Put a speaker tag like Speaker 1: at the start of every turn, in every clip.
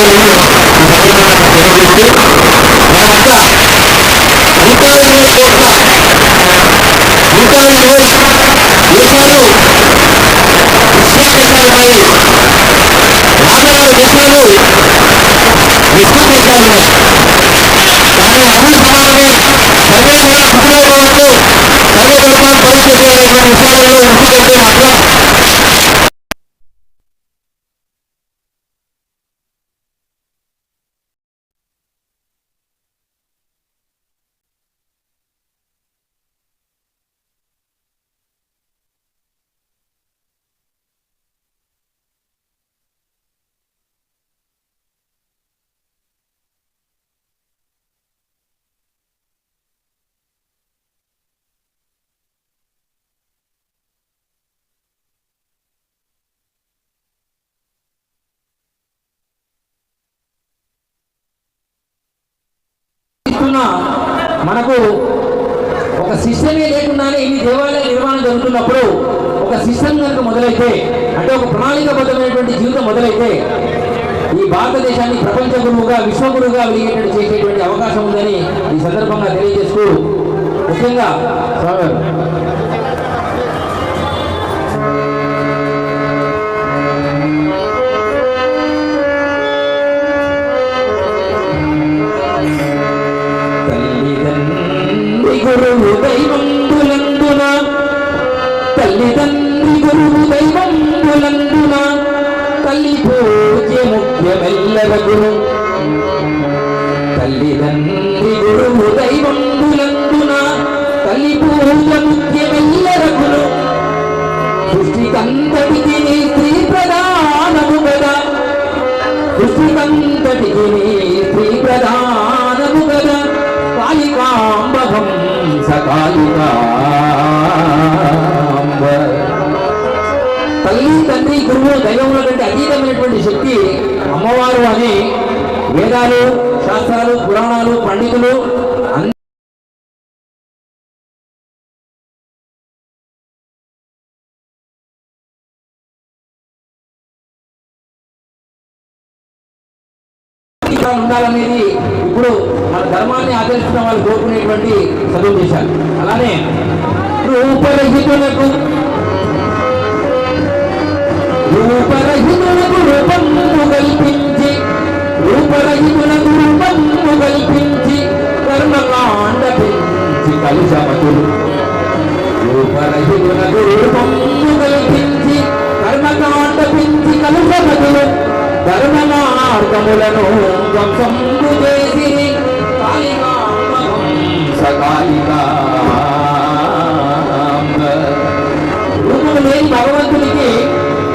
Speaker 1: ఈ కార్యక్రమంలో ఈ సందర్భంగా తెలియజేస్తూ మనమంతా ఇంకా ఇరవై కోట్ల ఇంకా ఇరవై దేశాలు ముస్లిం దేశాలున్నాయి యాభై దేశాలు ముస్లిం దేశాలు ఉన్నాయి కానీ అన్ని సమానమే సర్వే కూడా సుఖంగా సర్వే ధర్మాన్ని పరిస్థితి అనేటువంటి విషయాలలో ఎందుకంటే మాత్రం
Speaker 2: ఇస్తున్న మనకు ఒక సిస్టమే లేకుండానే ఇన్ని దేవాలయ నిర్మాణం జరుగుతున్నప్పుడు ఒక సిస్టమ్ కనుక మొదలైతే అంటే ఒక ప్రణాళికబద్ధమైనటువంటి జీవితం మొదలైతే ఈ భారతదేశాన్ని ప్రపంచ గురువుగా విశ్వగురువుగా వెలిగేటట్టు చేసేటువంటి అవకాశం ఉందని ఈ సందర్భంగా తెలియజేస్తూ ముఖ్యంగా గురువు దైవంబులందున తల్లి పూజ ముఖ్యమెల్లరగును తల్లిదండ్రి గురువు దైవంబులందున తల్లి పూజ ముఖ్యమెల్లరగును సృష్టికంతటికి నీ స్త్రీ ప్రధానము కదా. సృష్టికంతటికి నీ స్త్రీ ప్రధానము కదా. కాళికాంబహం సకాళికాంబ గురువు దైవముల కంటే అతీతమైనటువంటి శక్తి అమ్మవారు అని వేదాలు శాస్త్రాలు పురాణాలు పండితులు ఉండాలనేది ఇప్పుడు మన ధర్మాన్ని ఆచరిస్తున్న వాళ్ళు కోరుకునేటువంటి చదువు చేశారు అలానే రూపరహితులకు రూపరహితులకు రూపము కల్పించి రూపరహితులకు రూపము కల్పించి కర్మకాండ పెంచి కలుషమతులు రూపరహితులకు రూపము కల్పించి కర్మకాండ పెంచి కలుషమతులు ధర్మ మార్గములను ధ్వంసంబు చేసి కాళికాంబహం సకాళికాంబ రూపము లేని భగవంతునికి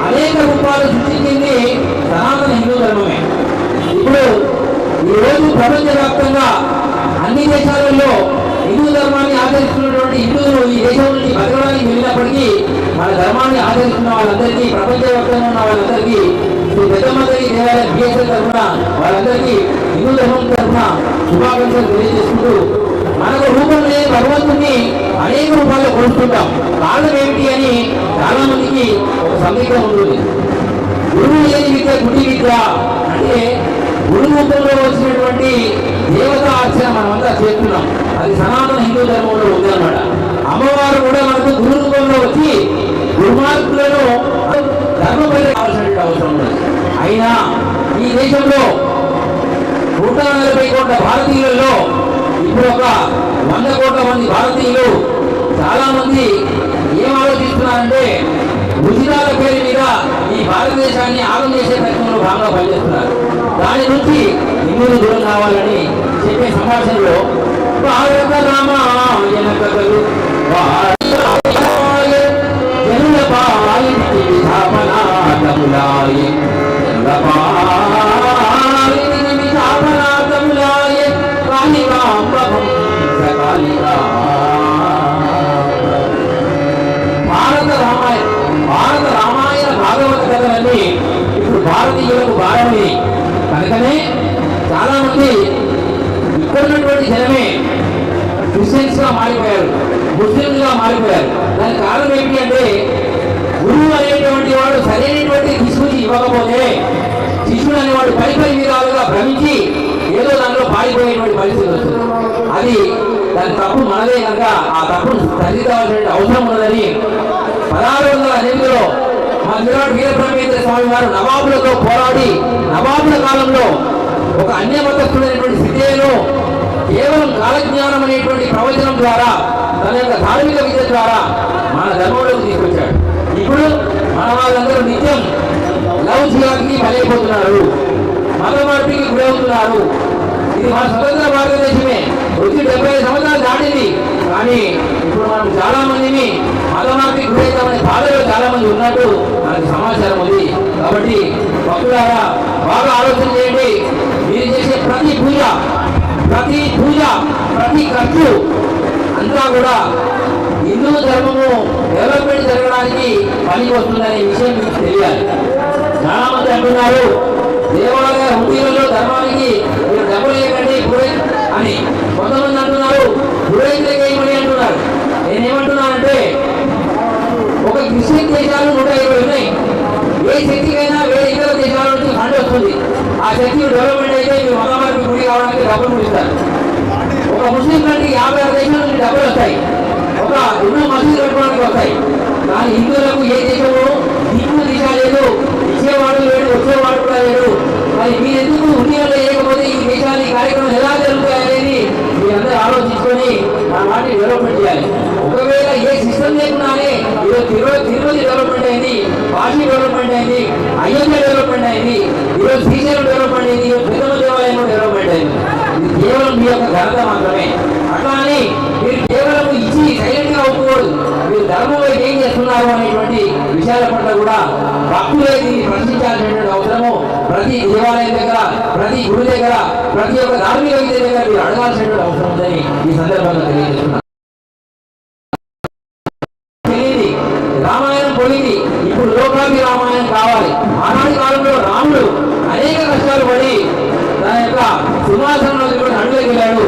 Speaker 2: అనేక రూపాలు ఈరోజు రోజు ప్రపంచవ్యాప్తంగా అన్ని దేశాలలో హిందూ ధర్మాన్ని ఆచరిస్తున్నటువంటి హిందువులు ఈ దేశం నుంచి బతకడానికి వెళ్ళినప్పటికీ మన ధర్మాన్ని ఆచరిస్తున్న వాళ్ళందరికీ ప్రపంచవ్యాప్తంగా ఉన్న వాళ్ళందరికీ శ్రీ పెద్దమ్మగారి దేవాలయ బిఎస్ఎల్ తరఫున వాళ్ళందరికీ హిందూ ధర్మం తరఫున శుభాకాంక్షలు తెలియజేసుకుంటూ మనకు రూపం లేని భగవంతుని అనేక రూపాల్లో కోరుకుంటాం కారణం ఏమిటి అని చాలా మందికి ఒక సందేహం ఉంటుంది. గురువు లేని విద్య గుడి విద్య అంటే గురు రూపంలో వచ్చినటువంటి దేవత అర్చన మనమంతా చేస్తున్నాం. అది సనాతన హిందూ ధర్మంలో ఉందన్నమాట. అమ్మవారు కూడా మనకు గురు రూపంలో వచ్చి దుర్మార్గులను ధర్మపరి కావాల్సినటువంటి అవసరం ఉంది. అయినా ఈ దేశంలో నూట నలభై కోట్ల భారతీయులలో ఇప్పుడు ఒక వంద కోట్ల మంది భారతీయులు చాలా మంది ఏం ఆలోచిస్తున్నారంటే గుజరాల పేరు మీద ఈ భారతదేశాన్ని ఆగం చేసే ప్రయత్నంలో భాగంగా పనిచేస్తున్నారు. దాని నుంచి హిందువులు దూరం కావాలని చెప్పే సంభాషణలో భారత రామాయణ కథలు జనుల పాయి విధాపనాథములాయ జనుల పాలించి దాని తప్పు మనదే కనుక ఆ తప్పును సరిదిద్దవలసిన అవసరం ఉన్నదని పదహారు వందల ఎనిమిదిలో మా విరాట్ వీరబ్రహ్మేంద్ర స్వామి వారు నవాబులతో పోరాడి నవాబుల కాలంలో ఒక అన్య మతస్థుడైనటువంటి కేవలం కాలజ్ఞానం అనేటువంటి ప్రవచనం ద్వారా తన యొక్క ధార్మిక విద్య ద్వారా మన ధర్మంలోకి తీసుకొచ్చాడు. ఇప్పుడు మన వాళ్ళందరూ నిత్యం లవ్ జిహాద్కి బలైపోతున్నారు. మత మార్పికి గురవుతున్నారు. మా స్వతంత్ర భారతదేశమే. వచ్చి డెబ్బై సంవత్సరాలు దాటింది. కానీ ఇప్పుడు మనం చాలా మందిని మత మార్పికి గురవుతామనే బాధలో చాలా మంది ఉన్నట్టు మనకి సమాచారం ఉంది. కాబట్టి భక్తులారా బాగా ఆలోచన చేయండి. మీరు చేసే ప్రతి పూజ ప్రతి పూజ ప్రతి ఖర్చు అంతా కూడా హిందూ ధర్మము డెవలప్మెంట్ జరగడానికి పనికి వస్తుందనే విషయం మీకు తెలియాలి. చాలా మంది అంటున్నారు దేవాలయ హుండీలలో ధర్మానికి డబ్బులు వేయకండి పురే అని కొంతమంది అంటున్నారు. పురోహితులకి వేయమని అంటున్నారు? నేనేమంటున్నానంటే ఒక క్రిస్టియన్ దేశాలు నూట ఇరవై ఉన్నాయి. ఏ శక్తికైనా వేరే ఇతర దేశాల నుంచి ఫండ్ వస్తుంది. ఆ శక్తి డెవలప్మెంట్ అయితే మీ మగవారికి గురి కావడానికి డబ్బులు ఇస్తారు ఒక ముస్లిం కంట్రీ యాభై ఆరు దేశాల నుంచి డబ్బులు వస్తాయి. ఒక ఎన్నో మసీదు కట్టుకోవడానికి వస్తాయి. కానీ హిందువులకు ఏ దేశము దిక్కు దిశ లేదు. ఇచ్చేవాడు లేడు వచ్చేవాడు కూడా లేడు మరి మీరు ఎందుకు ఉండియాలో లేకపోతే ఈ దేశాన్ని కార్యక్రమం ఎలా జరుగుతాయనేది మీరందరూ ఆలోచించుకొని ఆ వాటిని డెవలప్మెంట్ చేయాలి ఒకవేళ ఏ సిస్టమ్ లేకుండానే ఈరోజు తిరుపతి తిరుపతి డెవలప్మెంట్ అయింది కాశీ డెవలప్మెంట్ అయింది అయోధ్య డెవలప్మెంట్ అయింది ఈరోజు శ్రీశైలం డెవలప్మెంట్ అయింది ఈరోజు పెద్దమ్మ దేవాలయం డెవలప్మెంట్ అయింది ఇది కేవలం మీ యొక్క ఘనత మాత్రమే అట్లానే మీరు కేవలం ఇచ్చి సైలెంట్గా ఒప్పుకోడు మీరు ధర్మం వైపు ఏం చేస్తున్నారు అనేటువంటి విషయాల పట్ల కూడా భక్తులేది దీన్ని ప్రశ్నించాల్సినటువంటి అవసరము ప్రతి దేవాలయం దగ్గర ప్రతి గుడి దగ్గర ప్రతి ఒక్క ధార్మిక విద్య దగ్గర మీరు అడగాల్సినటువంటి అవసరం ఉందని ఈ సందర్భంగా తెలియజేస్తున్నాను. రామాయణం పోయింది. ఇప్పుడు లోకాభి రామాయణం కావాలి. ఆనాటి కాలంలో రాముడు అనేక కష్టాలు పడి తన యొక్క సింహాసనంలో కూడా అడుగులకు వెళ్ళాడు.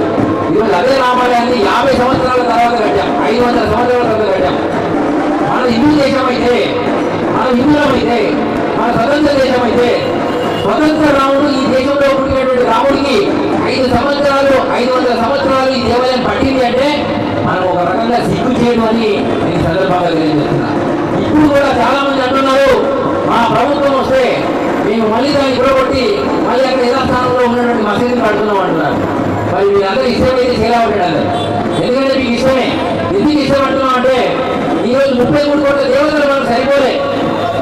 Speaker 2: ఈరోజు అదే రామాలయాన్ని యాభై సంవత్సరాల తర్వాత కట్టాం. ఐదు వందల సంవత్సరాల తర్వాత కట్టాం. మనం హిందూ చేశామైతే మన హిందువులం మన స్వతంత్ర దేశం అయితే స్వతంత్ర రాముడు ఈ దేశంలో పుట్టినటువంటి రాముడికి ఐదు సంవత్సరాలు ఐదు వందల సంవత్సరాలు ఈ దేవాలయం పట్టింది అంటే మనం ఒక రకంగా సిగ్గు చేయడం అని నేను సందర్భంగా తెలియజేస్తున్నాను ఇప్పుడు కూడా చాలా మంది అంటున్నారు మా ప్రభుత్వం వస్తే మేము మళ్ళీ దాన్ని గురగొట్టి మళ్ళీ అక్కడ యథాస్థానంలో ఉన్నటువంటి మసీదుని కడుతున్నాం అంటున్నారు. మరి మీరందరూ ఇష్టమైతే చేయాలంటారు ఎందుకంటే మీకు ఇష్టమే. ఎందుకు ఇష్టం అంటున్నాం అంటే ఈరోజు ముప్పై మూడు కోట్ల దేవతలు మనకు సరిపోలే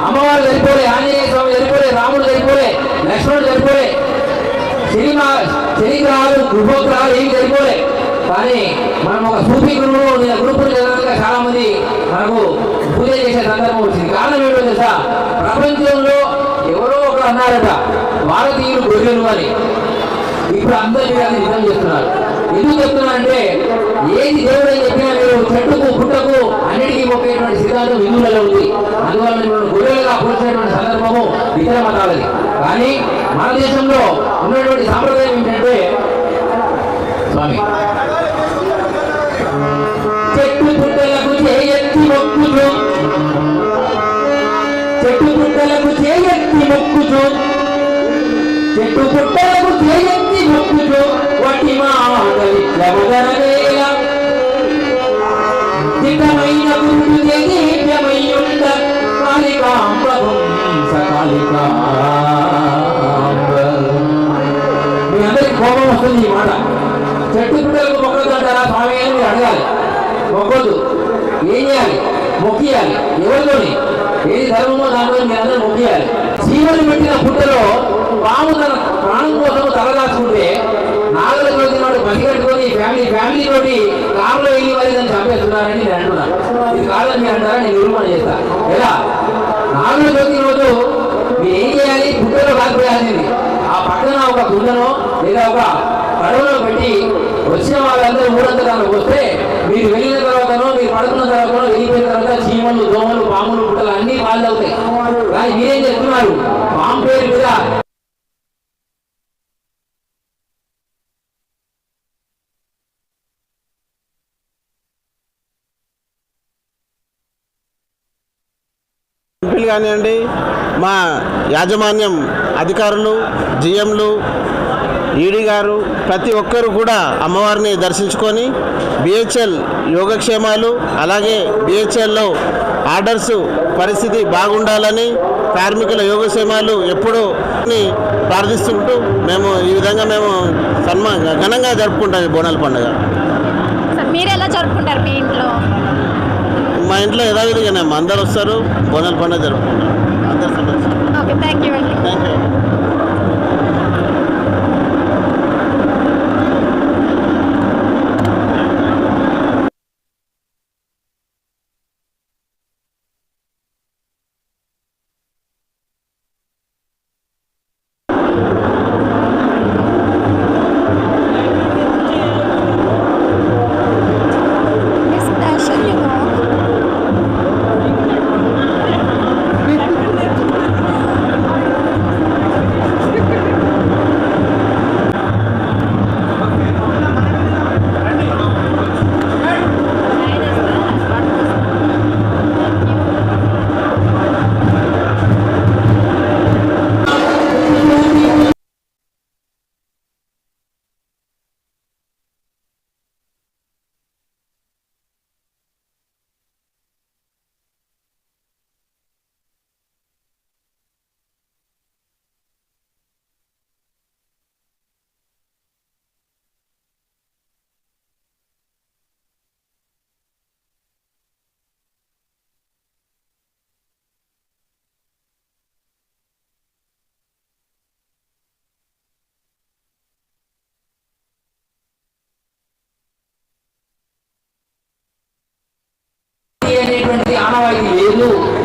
Speaker 2: అమ్మవారు సరిపోలే ఆంజనేయ స్వామి సరిపోలే రాముడు సరిపోలే లక్ష్మణుడు సరిపోలే సినిమా శనిగ్రహాలు గృహోగ్రహాలు ఏం సరిపోలే కానీ మనం ఒక సూఫీ గురువు నేను గురుపులు చదవగా చాలా మంది మనకు పూజ చేసే సందర్భం వచ్చింది. కారణం ఏంటో తెలుసా? ప్రపంచంలో ఎవరో ఒకరు అన్నారట భారతీయులు గొర్రెలు అని. ఇప్పుడు అందరూ మీరు అది నిజం చేస్తున్నారు ఎందుకు చెప్తున్నారంటే ఏది దేవుడు చెప్పినా మీరు చెట్టుకు పుట్టకు అన్నిటికీ మొక్కేటువంటి సిద్ధాంతం హిందువులలో ఉంది. అందువల్ల మిమ్మల్ని గొర్రెలుగా పోల్చినటువంటి సందర్భము ఇతర మతాలది. కానీ మన దేశంలో ఉన్నటువంటి సాంప్రదాయం ఏంటంటే స్వామి. చెట్టు పుట్టలకు చేయెత్తి మొక్కులు చెట్టు పుట్టలకు చేయెత్తి మొక్కుచు. చెట్టు పుట్టలకు చేయెత్తి మొక్కుచు. వటి మాటలిట్లమదరవేల దిట్టమైన గురుడు దేదీప్యమయ్యుండ మీ అందరికి కోపం వస్తుంది ఈ మాట. చెట్టు పిల్లలకు మొక్కలు అంటారా స్వామి అని మీరు అడగాలి. మొక్కదు ఏం చేయాలి? మొక్కియాలి. ఎవరితోని? ఏది ధర్మమో దానిలో మీరు అందరూ మొక్కియాలి. చీమలు పెట్టిన పుట్టలో పాము తన ప్రాణం కోసం తలదాచుకుంటే నాగల చవితి నాడు బతికట్టుకొని ఫ్యామిలీ ఫ్యామిలీ తోటి కారులో వెళ్ళి మరి దాన్ని చంపేస్తున్నారని నేను అంటున్నాను ఇది కాదని మీరు అంటారా? నేను నిర్మాణం చేస్తాను ఎలా? నాగుల చవితి రోజు మీరు ఏం చేయాలి? పుట్టలో కాకపోయాల్సింది ఆ పక్కన ఒక గుండెను లేదా ఒక పడవలో పెట్టి వచ్చిన వాళ్ళందరూ ఊరంతా దానికి వస్తే మీరు వెళ్ళిన తర్వాతనో మీరు పడుకున్న తర్వాతనో వెళ్ళిపోయిన తర్వాత చీమలు దోమలు పాములు పుట్టలు అన్ని వాళ్ళు అవుతాయి కానీ మీరేం చెప్తున్నారు పాము పేరు మీద
Speaker 3: ఎంపీలు కానివ్వండి మా యాజమాన్యం అధికారులు జిఎంలు ఈడీ గారు ప్రతి ఒక్కరు కూడా అమ్మవారిని దర్శించుకొని బిహెచ్ఎల్ యోగక్షేమాలు అలాగే బిహెచ్ఎల్లో ఆర్డర్స్ పరిస్థితి బాగుండాలని కార్మికుల యోగక్షేమాలు ఎప్పుడూ ప్రార్థిస్తుంటూ మేము ఈ విధంగా మేము సన్మా ఘనంగా జరుపుకుంటాం ఈ బోనాల పండుగ.
Speaker 4: మీరు ఎలా జరుపుకుంటారు మీ ఇంట్లో?
Speaker 3: మా ఇంట్లో యథావిధిగానే అందరు వస్తారు బోనాల పండుగ జరుపుకుంటాం అందరు సంతోషం
Speaker 4: ఓకే థ్యాంక్ యూ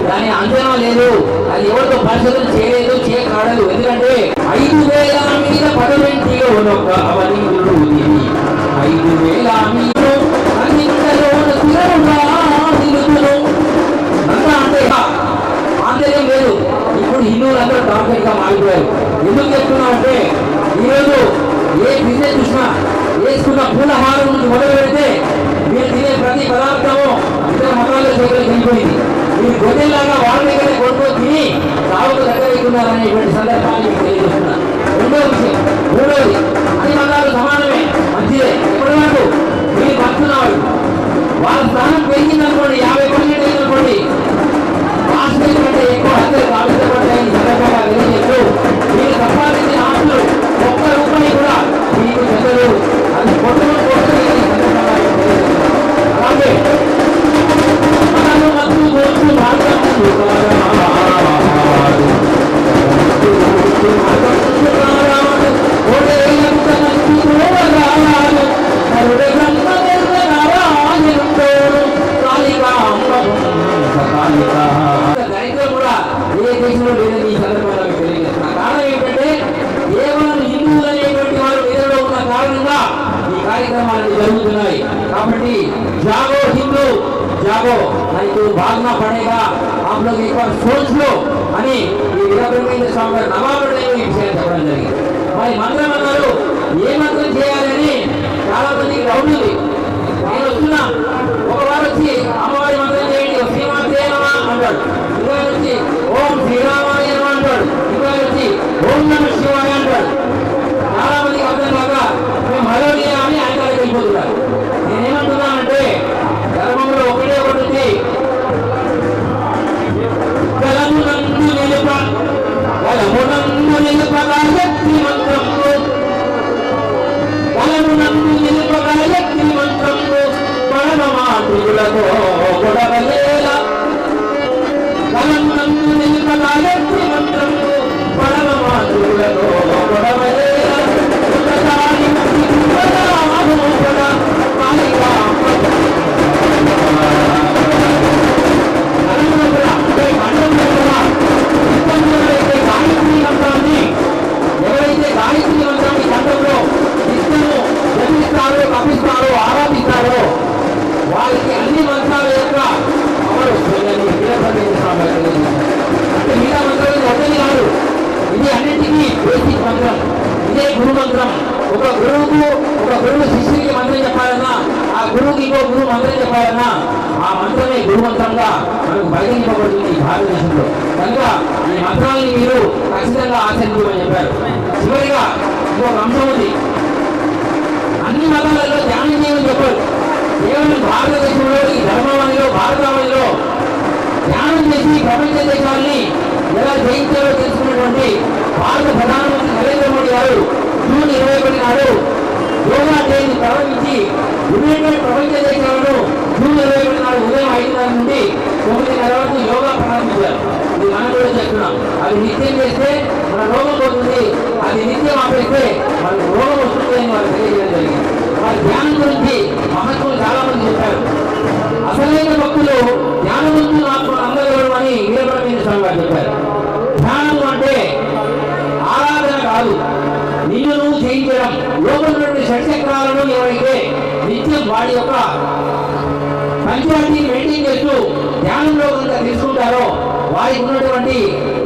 Speaker 2: దాని అంచనా లేదు. అది ఎవరితో పరిశోధన చేయలేదు చేయకాడదు. ఎందుకంటే ఐదు వేల మీద పదవెంటిలో ఒక అవనీతుడు ఉంది. ఐదు వేల మీద అన్నింటిలో స్థిరముగా నిలుతును అంతా అంటే ఆంతర్యం లేదు. ఇప్పుడు హిందువులందరూ డాక్టర్గా మారిపోయారు. ఎందుకు చెప్తున్నా అంటే ఈరోజు ఏ బిజినెస్ చూసినా వేసుకున్న పూలహారం నుంచి మొదలు పెడితే మీరు తినే ప్రతి పదార్థము ఇతర మతాల్లో చేతులకు వెళ్ళిపోయింది మీరు గొడ్డెల్లాగా వాళ్ళ దగ్గర కొనుక్కో తిని సాగుకు దగ్గర ఉన్నారనేటువంటి సందర్భాన్ని नहीं तो भागना पड़ेगा आप लोग एक बार सोच लो అని ఈ వీరబ్రహ్మేంద్ర స్వామి గారు నవాబుడే ఈ విషయం చెప్పడం జరిగింది మరి మంత్రం అన్నారు ఏ మంత్రం చేయాలని చాలా మందికి డౌట్ ఉంది నేను వస్తున్నా ఇదే గురు మంత్రం. ఒక గురువుకు ఒక గురువు శిష్యుడికి మంత్రం చెప్పాలన్నా ఆ గురువుకి ఇంకో గురువు మంత్రం చెప్పాలన్నా ఆ మంత్రమే గురు మంత్రంగా మనకు పరిగణింపబడుతుంది భారతదేశంలో. కనుక ఈ మంత్రాన్ని మీరు ఖచ్చితంగా ఆచరించమని చెప్పారు. చివరిగా ఇంకొక అంశం ఉంది. అన్ని మతాలలో ధ్యానం చేయమని చెప్పారు. కేవలం భారతదేశంలో ఈ ధర్మవాణిలో భారతావనిలో ధ్యానం చేసి ప్రపంచ దేశాలని ఎలా జయించాలో తెలుసుకున్నటువంటి భారత ప్రధానమంత్రి నరేంద్ర మోడీ గారు జూన్ ఇరవై ఒకటి నాడు యోగా డేని ప్రారంభించి యునైటెడ్ ప్రపంచ దేశాలను జూన్ ఇరవై ఒకటి నాడు ఉదయం ఐదున్నర నుండి తొమ్మిదిన్నర వరకు యోగా ప్రారంభించారు. ఇది మనం కూడా చెప్తున్నాం అది నిత్యం చేస్తే మన రోగం పోతుంది. అది నిత్యం ఆపేస్తే మనకు రోగం వస్తుంది అని వారు తెలియజేయడం జరిగింది. వారి ధ్యానం గురించి మహత్వం చాలా మంది చెప్పారు. అసలైన భక్తులు ధ్యానవంతులు నాకు అందగలరు అని వీరబ్రహ్మేంద్ర స్వామి గారు చెప్పారు. ధ్యానం అంటే ఆరాధన కాదు. నిన్ను నువ్వు జయించడం లోపల షట్చక్రాలను ఎవరైతే నిత్యం వాడి యొక్క పంచాయతీ మెయింటైన్ చేస్తూ ధ్యానంలో కనుక తీసుకుంటారో వారికి ఉన్నటువంటి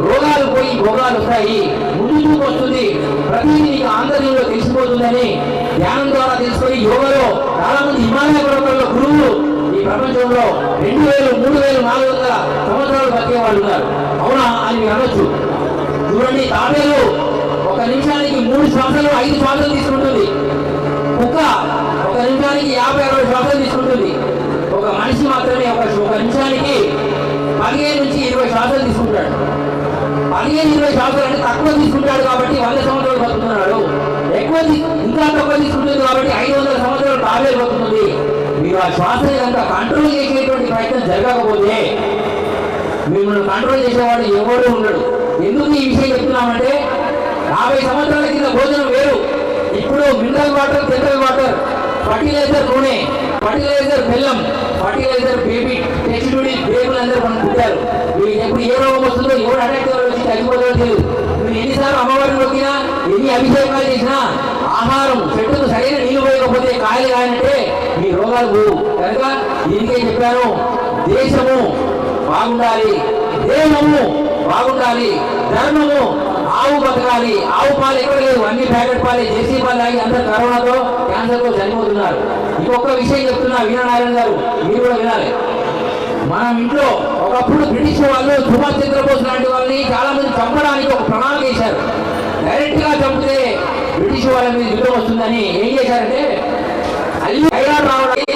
Speaker 2: రోగాలు పోయి భోగాలు వస్తాయి. ముందు చూపు వస్తుంది. ప్రతిదీ నీకు ఆంతర్యంలో తెలిసిపోతుందని ధ్యానం ద్వారా తెలుసుకొని యోగలో చాలా మంది హిమాలయ పర్వతంలో గురువులు ప్రపంచంలో రెండు వేలు మూడు వేలు నాలుగు వందల సంవత్సరాలు బతికే వాళ్ళు ఉన్నారు. అవునా? అని మీరు అనొచ్చు. చూడండి తాబేలు ఒక నిమిషానికి మూడు శ్వాసలు ఐదు శ్వాసలు తీసుకుంటుంది. కుక్క ఒక నిమిషానికి యాభై అరవై శ్వాసలు తీసుకుంటుంది. ఒక మనిషి మాత్రమే ఒక ఒక నిమిషానికి పదిహేను నుంచి ఇరవై శ్వాసలు తీసుకుంటాడు. పదిహేను ఇరవై శ్వాసలు అంటే తక్కువ తీసుకుంటాడు కాబట్టి వంద సంవత్సరాలు బతుకుతున్నాడు. ఎక్కువ ఇంకా తక్కువ తీసుకుంటుంది కాబట్టి ఐదు వందల సంవత్సరాలు తాబేలు బతుకుతుంది. మీరు ఆ శ్వాసని కనుక కంట్రోల్ చేసేటువంటి ప్రయత్నం జరగకపోతే మిమ్మల్ని కంట్రోల్ చేసేవాడు ఎవరు ఉండడు. ఎందుకు ఈ విషయం చెప్తున్నామంటే యాభై సంవత్సరాల కింద భోజనం వేరు. ఇప్పుడు mineral water general water fertiliser నూనె ఫర్టిలైజర్ బెల్లం ఫర్టిలైజర్ బేబీ టెస్టుడి బేబులందరూ మనం పుట్టారు. మీరు ఎప్పుడు ఏ రోగం వస్తుందో ఎవరు అటాక్ వచ్చి చనిపోతుందో తెలియదు మీరు ఎన్నిసార్లు అమ్మవారిని నొక్కినా ఎన్ని అభిషేకాలు చేసినా ఆహారం చెట్టుకు సరైన నీళ్ళు పోయకపోతే కాయలు కాయనంటే మీ రోగాలు పోవు కనుక దీనికే చెప్పాను దేశము బాగుండాలి దేహము బాగుండాలి ధర్మము ఆవు బతకాలి ఆవు పాలు ఎక్కడ లేవు అన్ని ప్యాకెట్ పాలే జేసీ పాలు తాగి అందరు కరోనాతో క్యాన్సర్తో చనిపోతున్నారు. ఇంకొక విషయం చెప్తున్నా వీరనారాయణ గారు మీరు కూడా వినాలి. మనం ఇంట్లో ఒకప్పుడు బ్రిటిష్ వాళ్ళు సుభాష్ చంద్రబోస్ లాంటి వాళ్ళని చాలా మంది చంపడానికి ఒక ప్రణాళిక వేశారు. డైరెక్ట్గా చంపితే బ్రిటిష్ వాళ్ళ మీద యుద్ధం వస్తుందని ఏం చేశారంటే ನಾವು